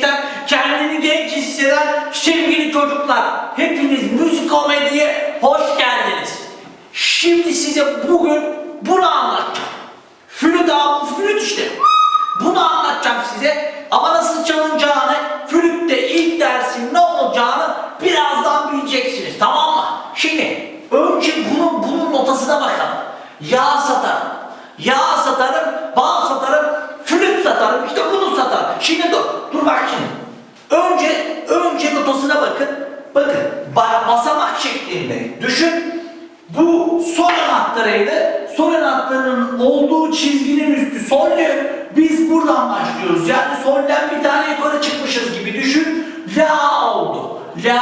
gerçekten kendini genç hisseden sevgili çocuklar. Hepiniz müzik komediye hoş geldiniz. Şimdi size bugün bunu anlatacağım. Flüt abi, flüt işte. Bunu anlatacağım size ama nasıl çalınacağını, flütte ilk dersin ne olacağını birazdan bileceksiniz tamam mı? Şimdi önce bunun, bunun notasına bakalım. Yağ satarım, yağ satarım, bal satarım, flüt satarım, işte bunu satarım. Şimdi dur, dur bak şimdi. Önce, önce notasına bakın. Bakın, ba- basamak şeklinde düşün. Bu sol anahtarıydı. Sol anahtarının olduğu çizginin üstü sollü. Biz buradan başlıyoruz. Yani solden bir tane yukarı çıkmışız gibi düşün. La oldu. La,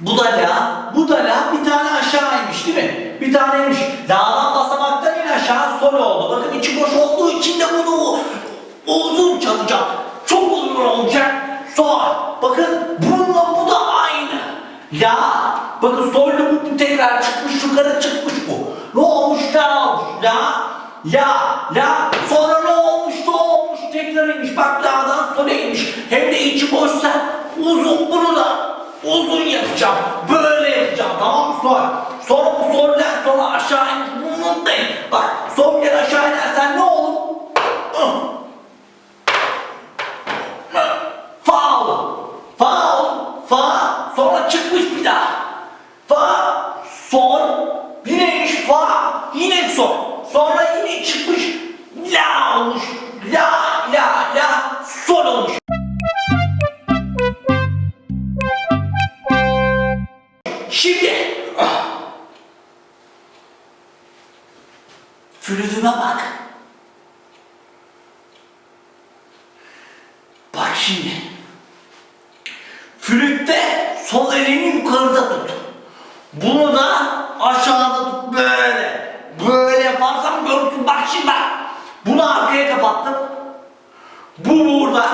bu da la, bu da la. Bir tane aşağı inmiş değil mi? Bir taneymiş. La'dan basamaktan in aşağı sol oldu. Bakın içi boş olduğu için de bunu uzun çalacağım. Çok uzun olacak. Sol. Bakın bununla bu da aynı. La. Bakın soylu tekrar çıkmış yukarı çıkmış bu. Ne olmuş la olmuş la. La. La. Sonra ne olmuş ne olmuş tekrar inmiş. Bak la'dan sola inmiş. Hem de içi boşsa uzun bunu da uzun yapacağım. Böyle yapacağım tamam mı sol? Sonra bu solden sonra aşağı in. Bunu da in. Bak soldan aşağı inersen ne olur? Ah. Fa olur. Fa olur. Fa sonra çıkmış bir daha. Fa son yine inmiş fa yine son. Sonra yine çıkmış la olmuş. La la la sol olmuş. Şimdi ah. flütüme bak. Bak şimdi. Flütte sol elini yukarıda tut. Bunu da aşağıda tut böyle. Böyle yaparsan görürsün. Bak şimdi bak. Bunu arkaya kapattım. Bu burada.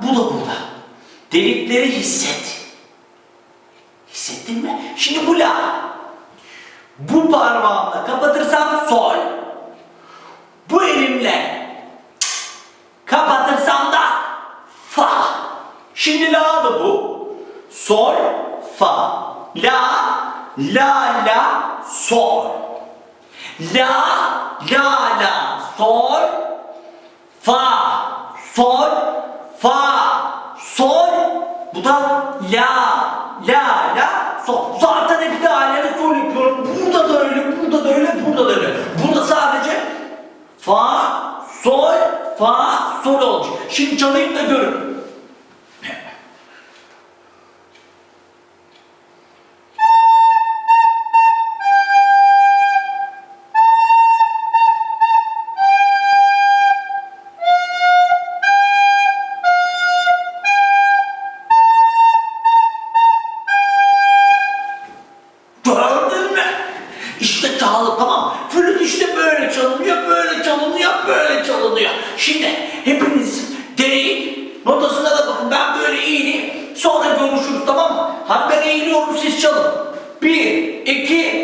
Bu da burada. Delikleri hisset. Hissettin mi? Şimdi bu la. Bu parmağımla kapatırsam sol. Bu elimle kapatırsam da fa. Şimdi la da bu. Sol, fa. La, la, la, sol. La, la, la, sol. Fa, sol, fa, sol. Bu da la, la, la, sol. Zaten hep de alemi sol yapıyorum. Burada da öyle, burada da öyle, burada da öyle. Burada sadece fa, sol, fa, sol olacak. Şimdi çalayım da görün. Çaldı tamam. Flüt işte böyle çalınıyor, böyle çalınıyor, böyle çalınıyor. Şimdi hepiniz deneyin. Notasına da bakın ben böyle eğileyim. Sonra görüşürüz tamam mı? Hadi ben eğiliyorum siz çalın. Bir, iki,